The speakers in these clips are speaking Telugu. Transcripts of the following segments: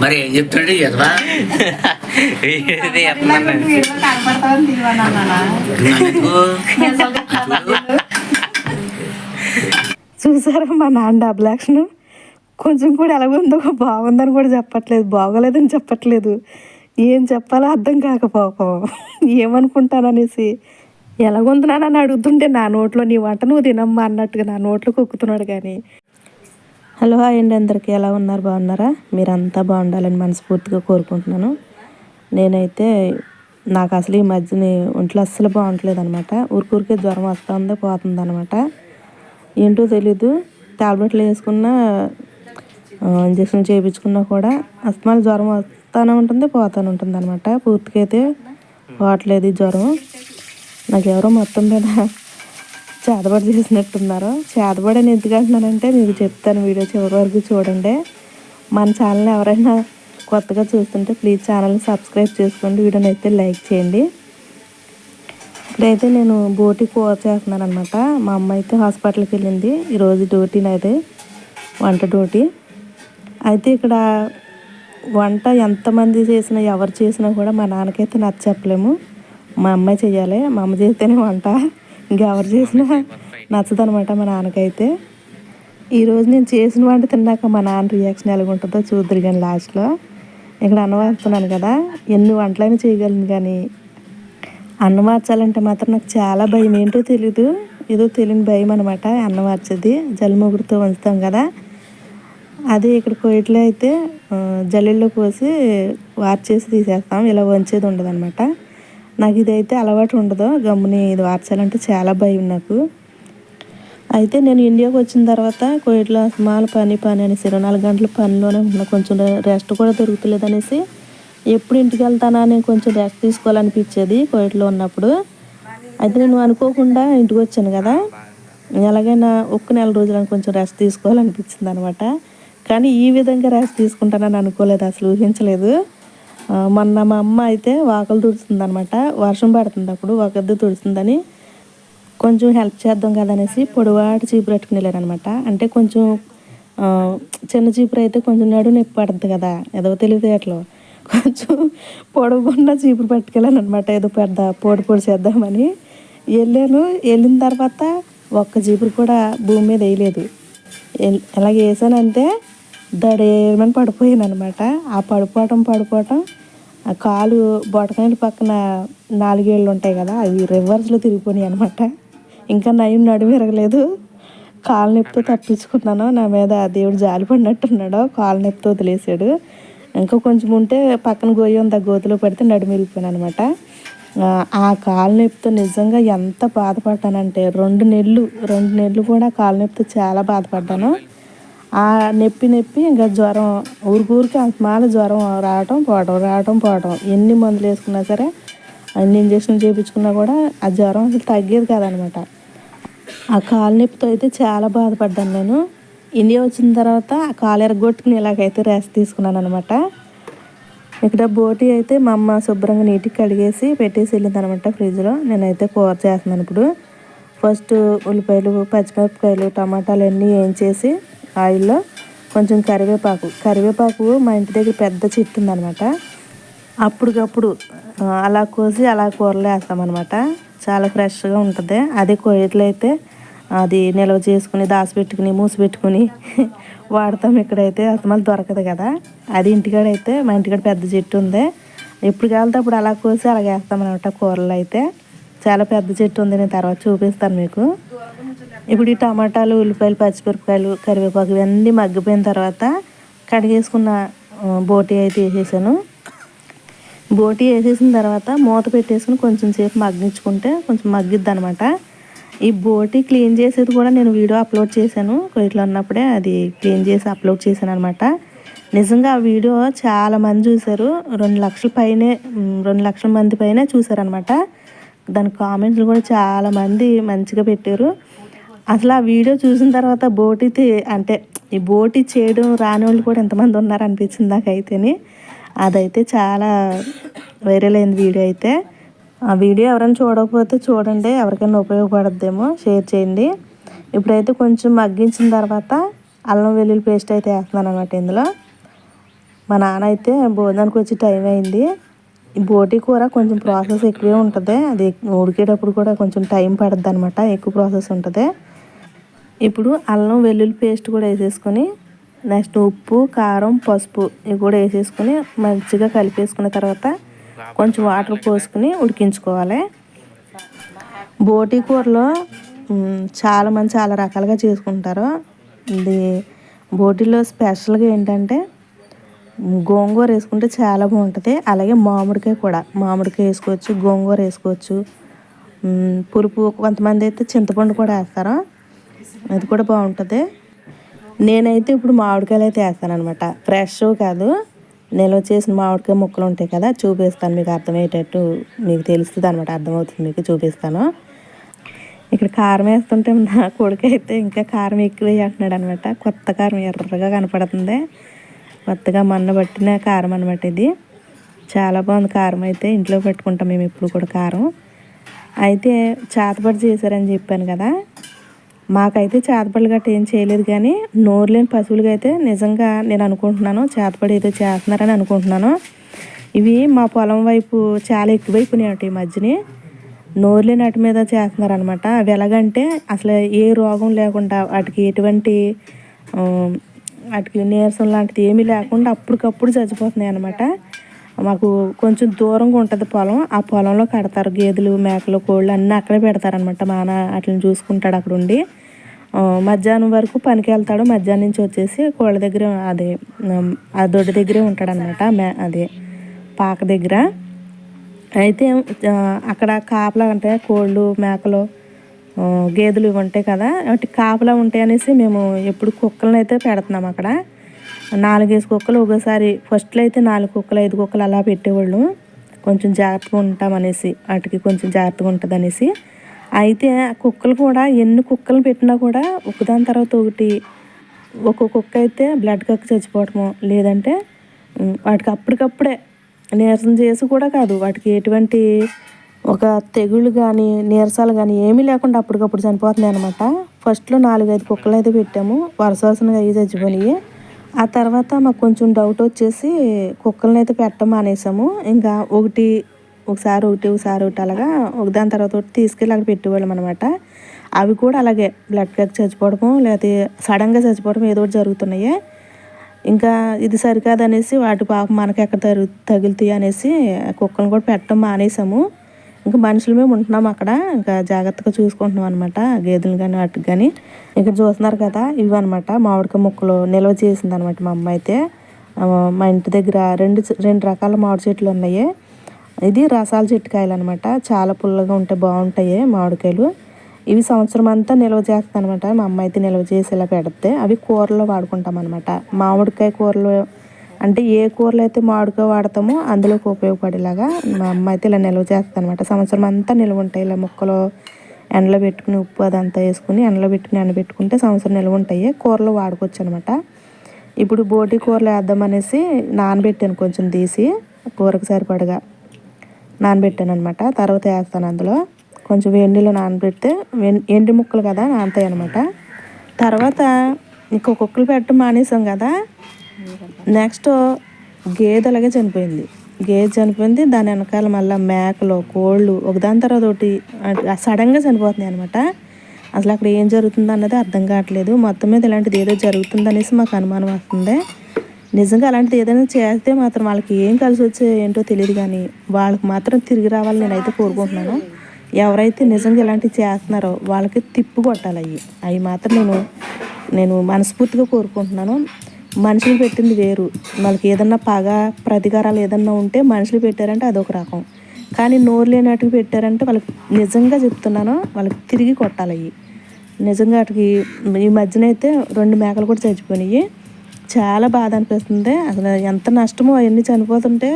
మరి ఏం చెప్తాడు మరి ఏం ఎదవా? చూసారా మా నాన్న డబుల్ యాక్షన్? కొంచెం కూడా ఎలాగుందో బాగుందని కూడా చెప్పట్లేదు బాగోలేదని చెప్పట్లేదు. ఏం చెప్పాలో అర్థం కాకపోపం ఏమనుకుంటాననేసి ఎలాగుంటున్నానని అడుగుతుంటే నా నోట్లో నీ వంట నువ్వు తినమ్మా అన్నట్టుగా నా నోట్లో కుక్కుతున్నాడు కానీ. హలో హాయ్ అండి అందరికీ ఎలా ఉన్నారు? బాగున్నారా? మీరంతా బాగుండాలని మనస్ఫూర్తిగా కోరుకుంటున్నాను. నేనైతే నాకు అసలు ఈ మధ్యని ఒంట్లో అస్సలు బాగుంటలేదు అనమాట ఊరికూరికే జ్వరం వస్తుంది పోతుంది అనమాట ఏంటో తెలీదు. టాబ్లెట్లు వేసుకున్నా ఇంజక్షన్ చేయించుకున్నా కూడా అస్తమాలు జ్వరం వస్తానే ఉంటుంది పోతానే ఉంటుంది అనమాట పూర్తిగా అయితే పోవట్లేదు జ్వరం. నాకు ఎవరో మొత్తం మీద చేతబడి చేసినట్టున్నారు. చేతబడి అని ఎందుకు అంటున్నానంటే మీకు చెప్తాను వీడియో చివరి వరకు చూడండి. మన ఛానల్ ఎవరైనా కొత్తగా చూస్తుంటే ప్లీజ్ ఛానల్ని సబ్స్క్రైబ్ చేసుకోండి. వీడియోని అయితే లైక్ చేయండి. ఇప్పుడైతే నేను బోటి కూర చేస్తున్నాను అనమాట మా అమ్మ అయితే హాస్పిటల్కి వెళ్ళింది. ఈరోజు డ్యూటీని అయితే వంట డ్యూటీ. అయితే ఇక్కడ వంట ఎంతమంది చేసినా ఎవరు చేసినా కూడా మా నాన్నకైతే నచ్చ చెప్పలేము. మా అమ్మాయి చేయాలి మా అమ్మ చేస్తేనే వంట. ఇంకెవరు చేసినా నచ్చదనమాట మా నాన్నకైతే. ఈరోజు నేను చేసిన వంట తిన్నాక మా నాన్న రియాక్షన్ ఎలా ఉంటుందో చూద్దరు కానీ లాస్ట్లో. ఇక్కడ అన్నం కదా ఎన్ని వంటలైనా చేయగలను కానీ అన్నం మార్చాలంటే మాత్రం నాకు చాలా భయం. ఏంటో తెలీదు. ఏదో తెలియని భయం అనమాట అన్నం మార్చేది. జల్లిమొగుడుతో వంచుతాం కదా. అదే ఇక్కడ కోయిట్లో అయితే జల్లెల్లో పోసి వార్చేసి తీసేస్తాం. ఇలా వంచేది ఉండదు అనమాట నాకు ఇదైతే అలవాటు ఉండదు. గమ్ముని ఇది వార్చాలంటే చాలా భయం నాకు. అయితే నేను ఇండియాకి వచ్చిన తర్వాత కోయిట్లో అసమాల పని పని అనేసి ఇరవై నాలుగు గంటల పనిలోనే ఉన్నా. కొంచెం రెస్ట్ కూడా దొరుకుతలేదు అనేసి ఎప్పుడు ఇంటికి వెళ్తానా నేను కొంచెం రెస్ట్ తీసుకోవాలనిపించేది కోయిట్లో ఉన్నప్పుడు. అయితే నేను అనుకోకుండా ఇంటికి వచ్చాను కదా. ఎలాగైనా ఒక్క నెల రోజులను కొంచెం రెస్ట్ తీసుకోవాలనిపించింది అనమాట కానీ ఈ విధంగా రాసి తీసుకుంటానని అనుకోలేదు అసలు ఊహించలేదు. మొన్న మా అమ్మ అయితే వాకలు తుడుస్తుంది అనమాట వర్షం పడుతుంది అప్పుడు ఒకద్దు తుడుస్తుందని కొంచెం హెల్ప్ చేద్దాం కదా అనేసి పొడవాటి చీపురు పెట్టుకుని వెళ్ళారనమాట అంటే కొంచెం చిన్న చీపురు అయితే కొంచెం నడు నొప్పి పడుతుంది కదా ఏదో తెలివితేటలో. కొంచెం పొడవకుండా చీపురు పట్టుకెళ్ళాను అనమాట ఏదో పెద్ద పొడి పొడి చేద్దామని. వెళ్ళాను వెళ్ళిన తర్వాత ఒక్క చీపురు కూడా భూమి మీద వేయలేదు. ఎలా వేసానంటే దడేమని పడిపోయాను అనమాట ఆ పడిపోవటం పడిపోవటం ఆ కాలు బొటకాయల పక్కన నాలుగేళ్ళు ఉంటాయి కదా అవి రివర్స్లో తిరిగిపోయినాయి అనమాట ఇంకా నయం నడుము విరగలేదు. కాలు నొప్పితో తప్పించుకున్నాను. నా మీద ఆ దేవుడు జాలి పడినట్టున్నాడు. కాలు నొప్పితో వదిలేసాడు ఇంకా కొంచెం ఉంటే పక్కన గొయ్యి ఉంది ఆ గోతిలో పడితే నడుమిరిగిపోయాను అనమాట ఆ కాలు నొప్పితో నిజంగా ఎంత బాధపడ్డానంటే రెండు నెలలు రెండు నెలలు కూడా కాలు నొప్పితో చాలా బాధపడ్డాను. ఆ నొప్పి నొప్పి ఇంకా జ్వరం ఊరికూరికి అంతమాల జ్వరం రావటం పోవటం రావటం పోవటం. ఎన్ని మందులు వేసుకున్నా సరే అన్ని ఇంజక్షన్లు చేయించుకున్నా కూడా ఆ జ్వరం అసలు తగ్గేది కాదనమాట. ఆ కాలు నొప్పితో అయితే చాలా బాధపడ్డాను నేను. ఇండియా వచ్చిన తర్వాత ఆ కాలు ఎరగొట్టుకుని ఇలాగైతే రెస్ట్ తీసుకున్నాను అనమాట ఇక్కడ బోటి అయితే మా అమ్మ శుభ్రంగా నీటికి కడిగేసి పెట్టేసి వెళ్ళింది అనమాట ఫ్రిడ్జ్లో. నేనైతే కూర చేస్తున్నాను ఇప్పుడు. ఫస్ట్ ఉల్లిపాయలు పచ్చిమిరపకాయలు టమాటాలు అన్నీ వేయించేసి ఆయిల్లో కొంచెం కరివేపాకు. కరివేపాకు మా ఇంటి దగ్గర పెద్ద చెట్టు ఉందనమాట. అప్పటికప్పుడు అలా కోసి అలా కూరలు వేస్తామన్నమాట చాలా ఫ్రెష్గా ఉంటుంది. అదే కోయట్లయితే అది నిల్వ చేసుకుని దాచిపెట్టుకుని మూసి పెట్టుకుని వాడతాం ఇక్కడైతే అసలు దొరకదు కదా. అది ఇంటికాడైతే మా ఇంటికాడ పెద్ద చెట్టు ఉంది. ఎప్పుడు కావాలితే అప్పుడు అలా కోసి అలా వేస్తామన్నమాట కూరలు అయితే. చాలా పెద్ద చెట్టు ఉంది నేను తర్వాత చూపిస్తాను మీకు. ఇప్పుడు ఈ టమాటాలు ఉల్లిపాయలు పచ్చిమిరపకాయలు కరివేపాకు ఇవన్నీ మగ్గిపోయిన తర్వాత కడిగేసుకున్న బోటి అయితే వేసేసాను. బోటి వేసేసిన తర్వాత మూత పెట్టేసుకుని కొంచెం సేపు మగ్గించుకుంటే కొంచెం మగ్గిద్ది అనమాట ఈ బోటి క్లీన్ చేసేది కూడా నేను వీడియో అప్లోడ్ చేశాను. ఇట్లా ఉన్నప్పుడే అది క్లీన్ చేసి అప్లోడ్ చేశాను అనమాట నిజంగా ఆ వీడియో చాలా మంది చూశారు. రెండు లక్షల పైనే రెండు లక్షల మంది పైనే చూశారనమాట దాని కామెంట్స్ కూడా చాలామంది మంచిగా పెట్టారు. అసలు ఆ వీడియో చూసిన తర్వాత బోటి అంటే ఈ బోటి చేయడం రాని వాళ్ళు కూడా ఎంతమంది ఉన్నారనిపించింది నాకైతేని. అదైతే చాలా వైరల్ అయింది వీడియో అయితే. ఆ వీడియో ఎవరైనా చూడకపోతే చూడండి ఎవరికైనా ఉపయోగపడద్దేమో. షేర్ చేయండి. ఇప్పుడైతే కొంచెం మగ్గించిన తర్వాత అల్లం వెల్లుల్లి పేస్ట్ అయితే వేస్తున్నాను అనమాట ఇందులో. మా నాన్న అయితే భోజనానికి వచ్చి టైం అయింది. ఈ బోటి కూర కొంచెం ప్రాసెస్ ఎక్కువే ఉంటుంది. అది ఉడికేటప్పుడు కూడా కొంచెం టైం పడుతుంది అనమాట ఎక్కువ ప్రాసెస్ ఉంటుంది. ఇప్పుడు అల్లం వెల్లుల్లి పేస్ట్ కూడా వేసేసుకొని నెక్స్ట్ ఉప్పు కారం పసుపు ఇవి కూడా వేసేసుకొని మంచిగా కలిపేసుకున్న తర్వాత కొంచెం వాటర్ పోసుకుని ఉడికించుకోవాలి. బోటి కూరలో చాలా మంది చాలా రకాలుగా చేసుకుంటారు. ఇది బోటిలో స్పెషల్గా ఏంటంటే గోంగూర వేసుకుంటే చాలా బాగుంటుంది. అలాగే మామిడికాయ కూడా. మామిడికాయ వేసుకోవచ్చు గోంగూర వేసుకోవచ్చు. పులుపు కొంతమంది అయితే చింతపండు కూడా వేస్తారు. అది కూడా బాగుంటుంది. నేనైతే ఇప్పుడు మామిడికాయలు అయితే వేస్తాను అనమాట ఫ్రెష్ కాదు. నిల్వ చేసిన మామిడికాయ ముక్కలు ఉంటాయి కదా చూపిస్తాను మీకు అర్థమయ్యేటట్టు మీకు తెలుస్తుంది అనమాట అర్థమవుతుంది మీకు చూపిస్తాను. ఇక్కడ కారం వేస్తుంటే నా కొడుకు అయితే ఇంకా కారం ఎక్కువ వేయంటున్నాడు అనమాట కొత్త కారం ఎర్రగా కనపడుతుంది. కొత్తగా మన్న పట్టిన కారం అనమాట ఇది. చాలా బాగుంది కారం అయితే ఇంట్లో పెట్టుకుంటాం మేము ఇప్పుడు కూడా కారం. అయితే చేతపడి చేశారని చెప్పాను కదా మాకైతే చేతపడి గట్ట ఏం చేయలేదు కానీ నోరు లేని పశువులకి అయితే నిజంగా నేను అనుకుంటున్నాను. చేతపడి ఏదో చేస్తున్నారని అనుకుంటున్నాను. ఇవి మా పొలం వైపు చాలా ఎక్కువైపోయినాయి ఈ మధ్యనే. నోరు లేని మీద చేస్తున్నారనమాట అవి ఎలాగంటే అసలు ఏ రోగం లేకుండా వాటికి ఎటువంటి వాటికి నీరసం లాంటిది ఏమీ లేకుండా అప్పటికప్పుడు చచ్చిపోతున్నాయి అనమాట మాకు కొంచెం దూరంగా ఉంటుంది పొలం. ఆ పొలంలో కడతారు గేదెలు మేకలు కోళ్ళు అన్నీ అక్కడే పెడతారనమాట మా నాన్న వాటిని చూసుకుంటాడు అక్కడ ఉండి. మధ్యాహ్నం వరకు పనికి వెళ్తాడు. మధ్యాహ్నం నుంచి వచ్చేసి కోళ్ళ దగ్గర అదే ఆ దొడ్డి దగ్గరే ఉంటాడనమాట మే అదే పాక దగ్గర. అయితే అక్కడ కాపలా అంటే కోళ్ళు మేకలు గేదెలు ఇవి ఉంటాయి కదా వాటి కాపలా ఉంటాయి అనేసి మేము ఎప్పుడు కుక్కలను అయితే పెడుతున్నాం అక్కడ. నాలుగైదు కుక్కలు ఒకసారి ఫస్ట్లో అయితే నాలుగు కుక్కలు ఐదు కుక్కలు అలా పెట్టేవాళ్ళు. కొంచెం జాగ్రత్తగా ఉంటాం అనేసి వాటికి కొంచెం జాగ్రత్తగా ఉంటుంది అనేసి అయితే కుక్కలు కూడా ఎన్ని కుక్కలు పెట్టినా కూడా ఒకదాని తర్వాత ఒకటి ఒక కుక్క అయితే బ్లడ్ కక్క చచ్చిపోవటము లేదంటే వాటికి అప్పటికప్పుడే నీరసం చేసి కూడా కాదు వాటికి ఎటువంటి ఒక తెగుళ్ళు కానీ నీరసాలు కానీ ఏమీ లేకుండా అప్పటికప్పుడు చనిపోతున్నాయి అనమాట ఫస్ట్లో నాలుగైదు కుక్కలు అయితే పెట్టాము వరుస వరుసగా అవి చచ్చిపోయినాయి. ఆ తర్వాత మాకు కొంచెం డౌట్ వచ్చేసి కుక్కలను అయితే పెట్టడం మానేసాము ఇంకా ఒకటి ఒకసారి ఒకటి ఒకసారి ఒకటి అలాగా ఒక దాని తర్వాత ఒకటి తీసుకెళ్ళి అక్కడ పెట్టేవాళ్ళం అనమాట అవి కూడా అలాగే బ్లడ్ కక్ చచ్చిపోవడము లేకపోతే సడన్గా చచ్చిపోవడం ఏదో ఒకటి జరుగుతున్నాయి. ఇంకా ఇది సరికాదనేసి వాటి పాపం మనకి ఎక్కడ తగు తగులుతాయి అనేసి కుక్కలను కూడా పెట్టడం మానేసాము. ఇంకా మనుషులు మేము ఉంటున్నాం అక్కడ. ఇంకా జాగ్రత్తగా చూసుకుంటున్నాం అనమాట గేదెలు కానీ వాటికి కానీ ఇక్కడ చూస్తున్నారు కదా ఇవి అనమాట మామిడికాయ ముక్కలు నిల్వ చేసింది అనమాట మా అమ్మ అయితే. మా ఇంటి దగ్గర రెండు రెండు రకాల మామిడి చెట్లు ఉన్నాయి. ఇది రసాల చెట్టుకాయలు అనమాట చాలా పుల్లగా ఉంటే బాగుంటాయి మామిడికాయలు. ఇవి సంవత్సరం అంతా నిల్వ చేస్తాను అనమాట మా అమ్మ అయితే నిల్వ చేసి ఇలా పెడితే అవి కూరలో వాడుకుంటాం అనమాట మామిడికాయ కూరలో అంటే ఏ కూరలో అయితే మామిడికాయ వాడతామో అందులోకి ఉపయోగపడేలాగా మా అమ్మ అయితే ఇలా నిల్వ చేస్తాను అనమాట సంవత్సరం అంతా నిల్వ ఉంటాయి. ఇలా ముక్కలు ఎండలో పెట్టుకుని ఉప్పు అదంతా వేసుకుని ఎండలో పెట్టుకుని ఎండబెట్టుకుంటే సంవత్సరం నిల్వ ఉంటాయి. కూరలో వాడుకోవచ్చు అనమాట ఇప్పుడు బోటి కూరలు వేద్దామనేసి నానబెట్టాను కొంచెం తీసి కూరకు సరిపడగా. నానబెట్టాను అనమాట తర్వాత వేస్తాను అందులో. కొంచెం వెండిలో నానబెడితే వెం- ఎండి ముక్కలు కదా నానతాయి అనమాట తర్వాత ఇంకో కుక్కలు పెట్టడం మానేసాం కదా. నెక్స్ట్ గేదె అలాగే చనిపోయింది. గేదె చనిపోయింది. దాని వెనకాల మళ్ళీ మేకలు కోళ్ళు ఒకదాని తర్వాత ఒకటి సడన్గా చనిపోతున్నాయి అనమాట అసలు అక్కడ ఏం జరుగుతుంది అన్నది అర్థం కావట్లేదు. మొత్తం మీద ఇలాంటిది ఏదో జరుగుతుంది అనేసి మాకు అనుమానం వస్తుంది. నిజంగా అలాంటిది ఏదైనా చేస్తే మాత్రం వాళ్ళకి ఏం కలిసి వచ్చే ఏంటో తెలియదు కానీ వాళ్ళకి మాత్రం తిరిగి రావాలని నేనైతే కోరుకుంటున్నాను. ఎవరైతే నిజంగా ఇలాంటివి చేస్తున్నారో వాళ్ళకి తిప్పు కొట్టాలి అవి అవి మాత్రం నేను నేను మనస్ఫూర్తిగా కోరుకుంటున్నాను. మనుషులు పెట్టింది వేరు. వాళ్ళకి ఏదన్నా పగ ప్రతికారాలు ఏదన్నా ఉంటే మనుషులు పెట్టారంటే అదొక రకం. కానీ నోరు లేనట్టుకు పెట్టారంటే వాళ్ళకి నిజంగా చెప్తున్నాను వాళ్ళకి తిరిగి కొట్టాలి అవి నిజంగా వాటికి ఈ మధ్యన అయితే రెండు మేకలు కూడా చచ్చిపోయినాయి. చాలా బాధ అనిపిస్తుంది అసలు ఎంత నష్టమో అవన్నీ చనిపోతుంటే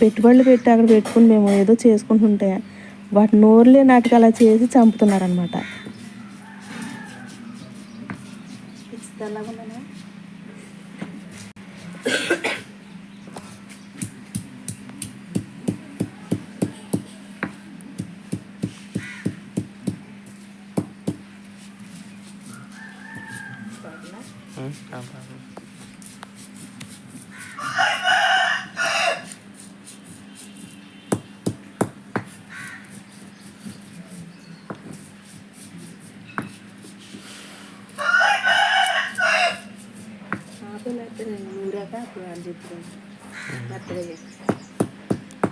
పెట్టుబడులు పెట్టి అక్కడ పెట్టుకుని మేము ఏదో చేసుకుంటుంటే వాటి నోరులే నాటికి అలా చేసి చంపుతున్నారనమాట.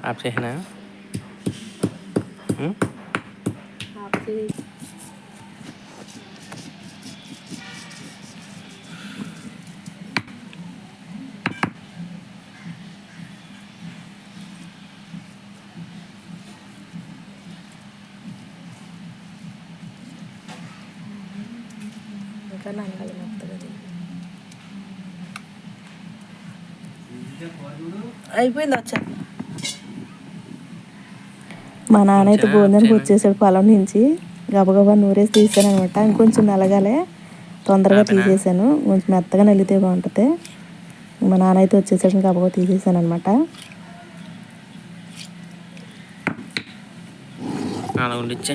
ఆఫ్ చేసినా ఉం? ఇంకా నన్నాలి మెత్తగా అయిపోయింది వచ్చా మా నాన్న అయితే భోజనానికి వచ్చేసాడు పొలం నుంచి. గబగబా నూరేసి తీసాను అనమాట ఇంకొంచెం నలగాలే. తొందరగా తీసేసాను. కొంచెం మెత్తగా నలిగితే బాగుంటుంది. మా నాన్న అయితే వచ్చేసాడు గబగబా తీసేసాను అనమాట అలా ఉండిచ్చే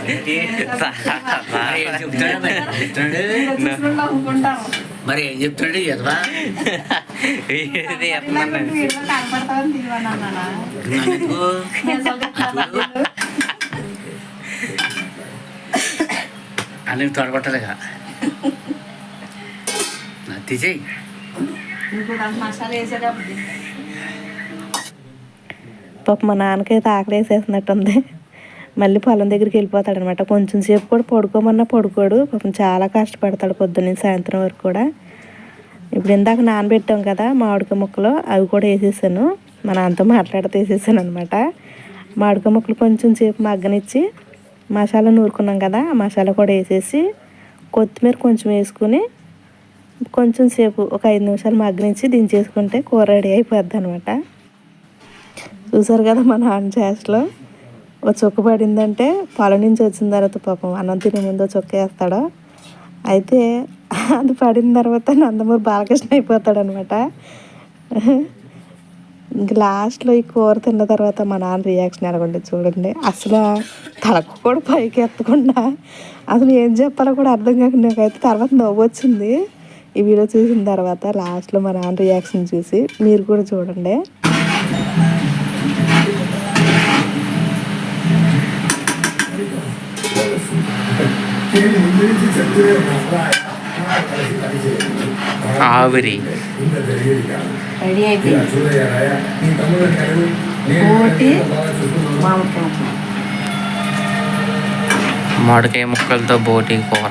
మరి ఏం చెప్తాడు మరి ఏం చెప్తాడు ఎదవా? అన్ని తొడగొట్టలేగా. తీసేయి. పాప మా నాన్నకైతే ఆకలి వేసేసినట్టుంది మళ్ళీ పొలం దగ్గరికి వెళ్ళిపోతాడు అనమాట కొంచెం సేపు కూడా పడుకోమన్నా పడుకోడు. పాపం చాలా కష్టపడతాడు పొద్దున్న సాయంత్రం వరకు కూడా. ఇప్పుడు ఇందాక నానబెట్టాం కదా మామిడికాయ ముక్కలు అవి కూడా వేసేసాను. మా నాన్నతో మాట్లాడితే వేసేసాను అనమాట. మామిడికాయ ముక్కలు కొంచెం సేపు మగ్గనిచ్చి మసాలా నూరుకున్నాం కదా ఆ మసాలా కూడా వేసేసి కొత్తిమీర కొంచెం వేసుకుని కొంచెం సేపు ఒక ఐదు నిమిషాలు మగ్గనిచ్చి దించేసుకుంటే కూర రెడీ అయిపోద్ది అనమాట. చూసారు కదా మా నాన్న చేష్టలో? ఓ చొక్క పడిందంటే పొలం నుంచి వచ్చిన తర్వాత పాపం అన్నం తినే ముందు చొక్క వేస్తాడు. అయితే అది పడిన తర్వాత నందమూరి బాలకృష్ణ అయిపోతాడు అనమాట ఇంక లాస్ట్లో ఈ కూర తిన్న తర్వాత మా నాన్న రియాక్షన్ ఎలాగుండే చూడండి. అసలు తలకు కూడా పైకి ఎత్తకుండా అసలు ఏం చెప్పాలో కూడా అర్థం కాకుండా నాకైతే తర్వాత నవ్వు వచ్చింది. ఈ వీడియో చూసిన తర్వాత లాస్ట్లో మా నాన్న రియాక్షన్ చూసి మీరు కూడా చూడండి. ఆవిరి రెడీ అయిపోయింది కోటి మామిడికాయ ముక్కలు. మామిడికాయ ముక్కలతో బోటి కూర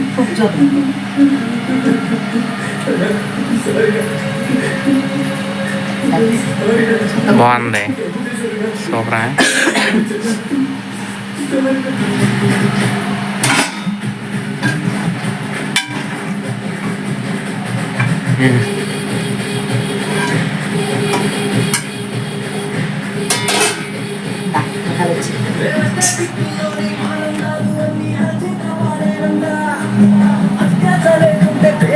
ఉప్పు చూద్దాం బాగుంది సూపరా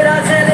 రాదా అన్నం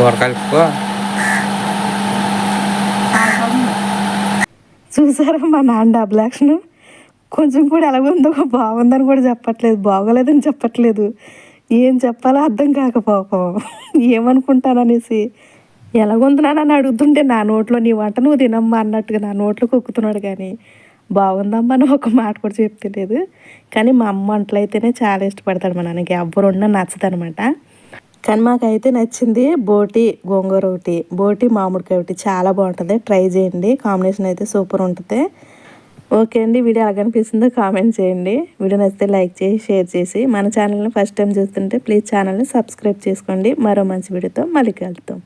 కూర కలుపుకో చూసారా మా నాన్న డబుల్ కొంచెం కూడా ఎలాగుందో బాగుందని కూడా చెప్పట్లేదు బాగోలేదని చెప్పట్లేదు. ఏం చెప్పాలో అర్థం కాక పాపం. ఏమనుకుంటాననేసి ఎలాగుంటున్నానని అడుగుతుంటే నా నోట్లో నీ వంట నువ్వు తినమ్మా అన్నట్టుగా నా నోట్లో కుక్కుతున్నాడు కానీ బాగుందమ్మా అని ఒక మాట కూడా చెప్తలేదు. కానీ మా అమ్మ వంటలు అయితేనే చాలా ఇష్టపడతాడు మా నాన్నకి. ఎవ్వరు నచ్చదనమాట. నచ్చదు అనమాట కానీ మాకైతే నచ్చింది బోటి గోంగూర ఒకటి. బోటి మామిడికాయ ఒకటి. చాలా బాగుంటుంది. ట్రై చేయండి. కాంబినేషన్ అయితే సూపర్ ఉంటుంది. ఓకే అండి. వీడియో ఎలా కనిపిస్తుందో కామెంట్ చేయండి. వీడియో నచ్చితే లైక్ చేసి షేర్ చేసి మన ఛానల్ని ఫస్ట్ టైం చూస్తుంటే ప్లీజ్ ఛానల్ని సబ్స్క్రైబ్ చేసుకోండి. మరో మంచి వీడియోతో మళ్ళీ కలుద్దాం.